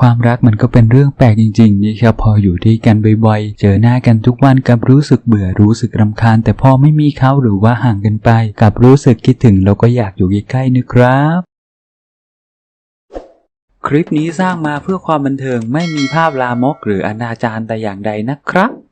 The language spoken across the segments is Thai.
ความรักมันก็เป็นเรื่องแปลกจริงๆนี่ครับพออยู่ด้วยกันบ่อยๆ เจอหน้ากันทุกวันกับรู้สึกเบื่อรู้สึกรำคาญ แต่พอไม่มีเขาหรือว่าห่างกันไปกับรู้สึกคิดถึงเราก็อยากอยู่ใกล้ๆนะครับคลิปนี้สร้างมาเพื่อความบันเทิงไม่มีภาพลามกหรืออนาจารแต่อย่างใดนะครับ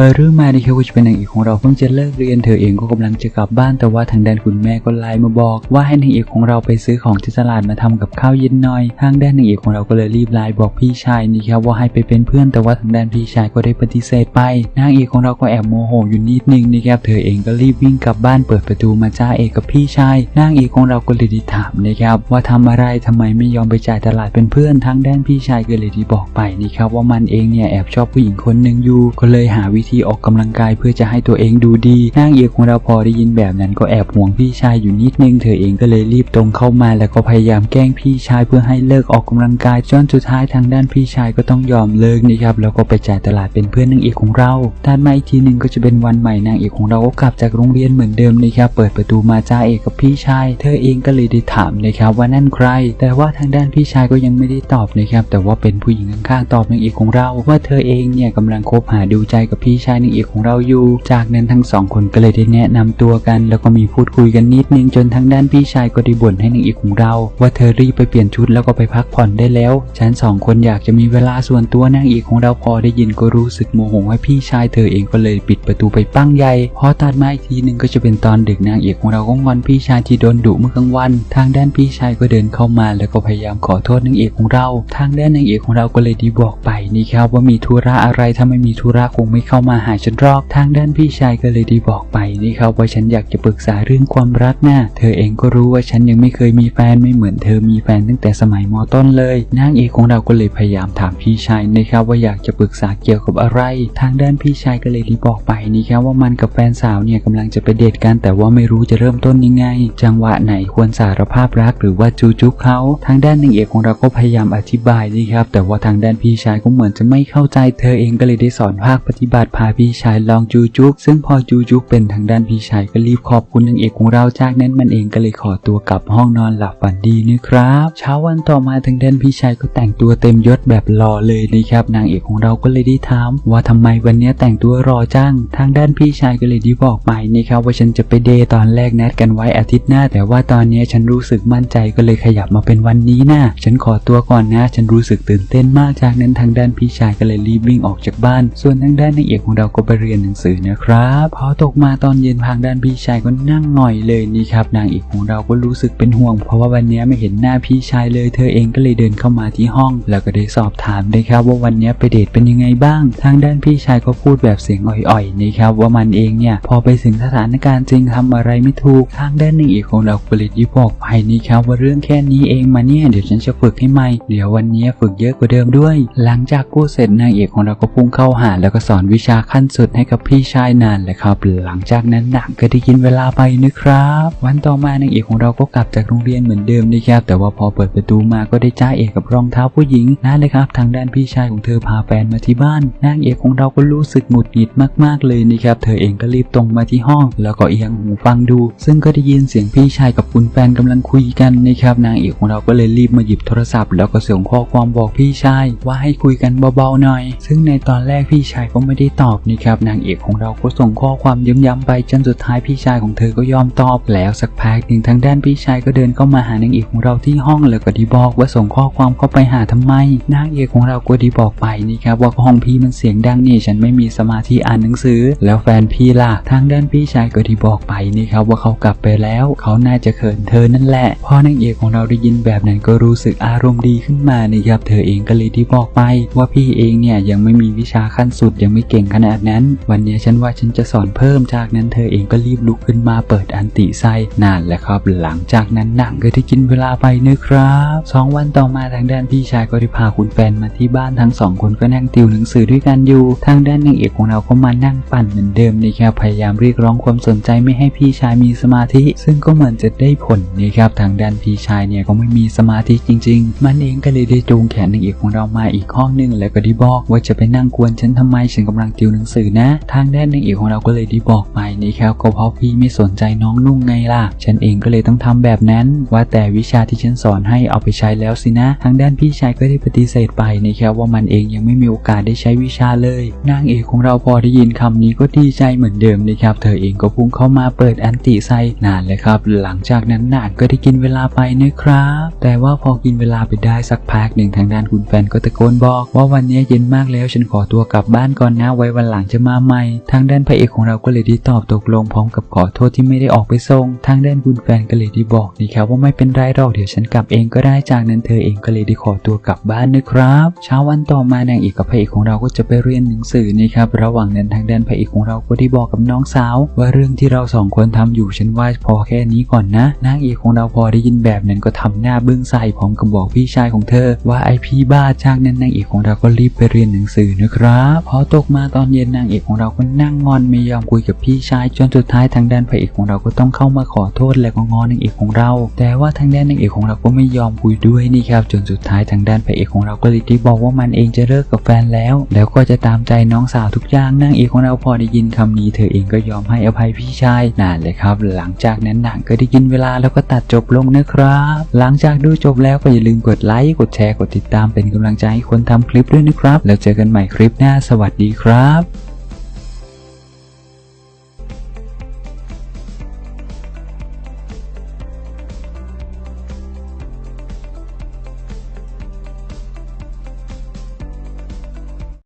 เปิดเรื่องมาดีครับว่าจะเป็นนางเอกของเราเพิ่งจะเลิกเรียนเธอเองก็กำลังจะกลับบ้านแต่ว่าทางด้านคุณแม่ก็ไลน์มาบอก ว่าให้นางเอกของเราไปซื้อของที่ตลาดมาทำกับข้าวเย็นหน่อย ทางด้านนางเอกของเราก็เลยรีบไลน์บอกพี่ชายนี่ครับว่าให้ไปเป็นเพื่อนแต่ว่าทางด้านพี่ชายก็ได้ปฏิเสธไป นางเอกของเราก็แอบโมโหอยู่นิดนึงนี่ครับเธอเองก็รีบวิ่งกลับบ้านเปิดประตูมาจ้าเอกกับพี่ชายนางเอกของเราก็เลยดีถามนะครับว่าทำอะไรทำไมไม่ยอมไปจ่ายตลาดเป็นเพื่อนทางด้านพี่ชายก็เลยดีบอกไปนี่ครับว่ามันเองเนี่ยแอบชอบผู้หญิงคนหนึ่งอยู่ก็เลยหาวิธีออกกำลังกายเพื่อจะให้ตัวเองดูดีนางเอกของเราพอได้ยินแบบนั้นก็แอบห่วงพี่ชายอยู่นิดนึงเธอเองก็เลยรีบตรงเข้ามาแล้วก็พยายามแกล้งพี่ชายเพื่อให้เลิกออกกำลังกายจนสุดท้ายทางด้านพี่ชายก็ต้องยอมเลิกนะครับแล้วก็ไปจ่ายตลาดเป็นเพื่อนนางเอกของเราด้านมาอีกทีหนึ่งก็จะเป็นวันใหม่นางเอกของเราก็กลับจากโรงเรียนเหมือนเดิมนะครับเปิดประตูมาจ้าเอกกับพี่ชาย เธอเองก็เลยได้ถามนะครับว่านั่นใคร แต่ว่าทางด้านพี่ชายก็ยังไม่ได้ตอบนะครับแต่ว่าเป็นผู้หญิงข้างๆตอบนางเอกของเรา ว่าเธอเองเนี่ยกำลังคบหาดูใจกับพี่ชายนางเอกของเราอยู่ จากนั้นทั้งสองคนก็เลยได้แนะนำตัวกัน แล้วก็มีพูดคุยกันนิดนึงจนทางด้านพี่ชายก็ได้บ่นให้นางเอกของเรา ว่าเธอรีบไปเปลี่ยนชุดแล้วก็ไปพักผ่อนได้แล้ว ฉันสองคนอยากจะมีเวลาส่วนตัวนางเอกของเราพอได้ยินก็รู้สึกโมโหให้พี่ชายเธอเองก็เลยปิดประตูไปปั้งใหญ่พอตัดมาอีกทีหนึ่งก็จะเป็นตอนดึกนางเอกของเราก็งอนพี่ชายที่โดนดุเมื่อกลางวัน ทางด้านพี่ชายก็เดินเข้ามา แล้วก็พยายามขอโทษนางเอกของเรา ทางด้านนางเอกของเราก็เลยดีบอกไปนี่ครับว่ามีธุระอะไรถ้าไม่มีธุระคงไม่เข้ามาหาฉันรอกทางด้านพี่ชายก็เลยดีบอกไปนี่ครับว่าฉันอยากจะปรึกษาเรื่องความรักนะเธอเองก็รู้ว่าฉันยังไม่เคยมีแฟนไม่เหมือนเธอมีแฟนตั้งแต่สมัยมต้นเลยนางเอกของเราก็เลยพยายามถามพี่ชายนะครับว่าอยากจะปรึกษาเกี่ยวกับอะไร ทางด้านพี่ชายก็เลยดีบอกไปนี่ครับว่ามันกับแฟนสาวเนี่ยกำลังจะไปเดทกันแต่ว่าไม่รู้จะเริ่มต้นยังไง จังหวะไหนควรสารภาพรักหรือว่าจูจุกเขา ทางด้านนางเอกของเราก็พยายามอธิบายนี่ครับแต่ว่าทางด้านพี่ชายก็เหมือนจะไม่เข้าใจ เธอเองก็เลยได้สอนภาคปฏิบัติพาพี่ชายลองจูจุกซึ่งพอจูจุกเป็นทางด้านพี่ชายก็รีบขอบคุณนางเอกของเราจากนั้นมันเองก็เลยขอตัวกลับห้องนอนหลับฝันดีนะครับเช้าวันต่อมาทางด้านพี่ชายก็แต่งตัวเต็มยศแบบหล่อเลยนะครับนางเอกของเราก็เลยได้ถามว่าทำไมวันนี้แต่งตัวรอจังทางด้านพี่ชายก็เลยได้บอกไปนะครับว่าฉันจะไปเดทตอนแรกนัดกันไว้อาทิตย์หน้า แต่ว่าตอนนี้ฉันรู้สึกมั่นใจก็เลยขยับมาเป็นวันนี้นะฉันขอตัวก่อนนะ ฉันรู้สึกตื่นเต้นมากจากนั้นทางด้านพี่ชายก็เลยรีบวิ่งออกจากบ้าน ส่วนทางด้านนางเอกของเราก็ไปเรียนหนังสือนะครับพอตกมาตอนเย็นทางด้านพี่ชายก็นั่งหน่อยเลยนี่ครับ นางเอกของเราก็รู้สึกเป็นห่วง เพราะว่าวันนี้ไม่เห็นหน้าพี่ชายเลย เธอเองก็เลยเดินเข้ามาที่ห้อง แล้วก็ได้สอบถามนะครับ ว่าวันนี้ไปเดทเป็นยังไงบ้าง ทางด้านพี่ชายก็พูดแบบเสียงอ่อยๆนะครับว่ามันเองเนี่ยพอไปถึงสถานการณ์จริงทำอะไรไม่ถูกทางด้านนางเอกของเราก็เลยยิบบอกไปนี่ครับว่าเรื่องแค่นี้เองมาเนี่ยเดี๋ยวฉันจะฝึกให้ใหม่เดี๋ยววันนี้ฝึกเยอะกว่าเดิมด้วย หลังจากกู้เสร็จนางเอกของเราก็พุ่งเข้าหาแล้วก็สอนวิชาขั้นสุดให้กับพี่ชายนานเลยครับ หลังจากนั้นหนังก็ได้กินเวลาไปนะครับ วันต่อมานางเอกของเราก็กลับจากโรงเรียนเหมือนเดิมนะครับ แต่ว่าพอเปิดประตูมาก็ได้จ้าเอกกับรองเท้าผู้หญิงนั่นเลยครับ ทางด้านพี่ชายของเธอพาแฟนมาที่บ้านนางเอกของเราก็รู้สึกหงุดหงิดมาก ๆ เลยนะครับ เธอเองก็รีบตรงมาที่ห้อง แล้วก็เอียงหูฟังดู ซึ่งก็ได้ยินเสียงพี่ชายกับคุณแฟนกำลังคุยกันนะครับ นางเอกของเราก็เลยรีบมาหยิบโทรศัพท์ แล้วก็ส่งข้อความบอกพี่ชายว่าให้คุยกันเบาๆหน่อย ซึ่งในตอนแรกพี่ชายก็ไม่ได้ตอบนะครับนางเอกของเราก็ส่งข้อความย้ำๆไปจนสุดท้ายพี่ชายของเธอก็ยอมตอบแล้วสักพักหนึ่งทางด้านพี่ชายก็เดินเข้ามาหานางเอกของเราที่ห้องแล้วก็ดีบอกว่าส่งข้อความเข้าไปหาทำไมนางเอกของเราก็ดีบอกไปนี่ครับว่าห้องพี่มันเสียงดังนี่ฉันไม่มีสมาธิอ่านหนังสือ แล้วแฟนพี่ล่ะทางด้านพี่ชายก็ดีบอกไปนี่ครับว่าเขากลับไปแล้ว เขาน่าจะเขินเธอนั่นแหละพอนางเอกของเราได้ยินแบบนั้นก็รู้สึกอารมณ์ดีขึ้นมานี่ครับเธอเองก็เลยดีบอกไปว่าพี่เองเนี่ยยังไม่มีวิชาขั้นสุดยังไม่เก่งขนาดนั้น วันนี้ฉันว่าฉันจะสอนเพิ่มจากนั้นเธอเองก็รีบลุกขึ้นมาเปิดอันติไซนานแหละครับหลังจากนั้นหนังก็ได้กินเวลาไปนะครับสองวันต่อมาทางด้านพี่ชายก็ได้พาคุณแฟนมาที่บ้านทั้งสองคนก็นั่งติวหนังสือด้วยกันอยู่ ทางด้านนางเอกของเราก็มานั่งปั่นเหมือนเดิมนะครับพยายามเรียกร้องความสนใจไม่ให้พี่ชายมีสมาธิ ซึ่งก็เหมือนจะได้ผลนะครับทางด้านพี่ชายเนี่ยก็ไม่มีสมาธิจริง ๆ มันเองก็เลยได้จูงแขนนางเอกของเรามาอีกห้องหนึงแล้วก็ได้บอกว่าจะไปนั่งกวนฉันทำไมฉันกำลังติวหนังสือนะ ทางด้านนางเอกของเราก็เลยได้บอกไปนะครับก็เพราะพี่ไม่สนใจน้องนุ่งไงล่ะ ฉันเองก็เลยต้องทำแบบนั้น ว่าแต่วิชาที่ฉันสอนให้เอาไปใช้แล้วสินะ ทางด้านพี่ชายก็ได้ปฏิเสธไปนะครับว่ามันเองยังไม่มีโอกาสได้ใช้วิชาเลย นางเอกของเราพอได้ยินคำนี้ก็ดีใจเหมือนเดิมนะครับ เธอเองก็พุ่งเข้ามาเปิดแอนติไซนานเลยครับ หลังจากนั้นนานก็ได้กินเวลาไปนะครับ แต่ว่าพอกินเวลาไปได้สักพักหนึ่งทางด้านคุณแฟนก็ตะโกนบอก ว่าวันนี้เย็นมากแล้วฉันขอตัวกลับบ้านก่อนนะไว้วันหลังจะมาใหม่ ทางด้านพระเอกของเราก็เลยได้ตอบตกลงพร้อมกับขอโทษที่ไม่ได้ออกไปส่ง ทางด้านคุณแฟนก็เลยได้บอกนะครับว่าไม่เป็นไรหรอกเดี๋ยวฉันกลับเองก็ได้จากนั้นเธอเองก็เลยได้ขอตัวกลับบ้านนะครับเช้าวันต่อมานางเอกกับพระเอกของเราก็จะไปเรียนหนังสือนะครับระหว่างนั้นทางด้านพระเอกของเราก็ได้บอกกับน้องสาว ว่าเรื่องที่เราสองคนทำอยู่ฉันว่าพอแค่นี้ก่อนนะนางเอกของเราพอได้ยินแบบนั้นก็ทำหน้าบึ้งใส่พร้อมกับบอกพี่ชายของเธอ ว่าไอพี่บ้าจากนั้นนางเอกของเราก็รีบไปเรียนหนังสือนะครับพอตกมาตอนเย็นนางเอกของเราก็นั่งงอนไม่ยอมคุยกับพี่ชาย จนสุดท้ายทางด้านพระเอกของเราก็ต้องเข้ามาขอโทษและก็งอนางเอกของเรา แต่ว่าทางด้านนางเอกของเราก็ไม่ยอมคุยด้วยนี่ครับ จนสุดท้ายทางด้านพระเอกของเราก็เลยได้บอกว่ามันเองจะเลิกกับแฟนแล้ว แล้วก็จะตามใจน้องสาวทุกอย่างนางเอกของเราพอได้ยินคำนี้เธอเองก็ยอมให้อภัยพี่ชายนานเลยครับ หลังจากนั้นหนังก็ได้กินเวลาแล้วก็ตัดจบลงนะครับ หลังจากดูจบแล้วก็อย่าลืมกดไลค์กดแชร์กดติดตามเป็นกำลังใจให้คนทำคลิปด้วยนะครับ แล้วเจอกันใหม่คลิปหน้าสวัสดีครับครับ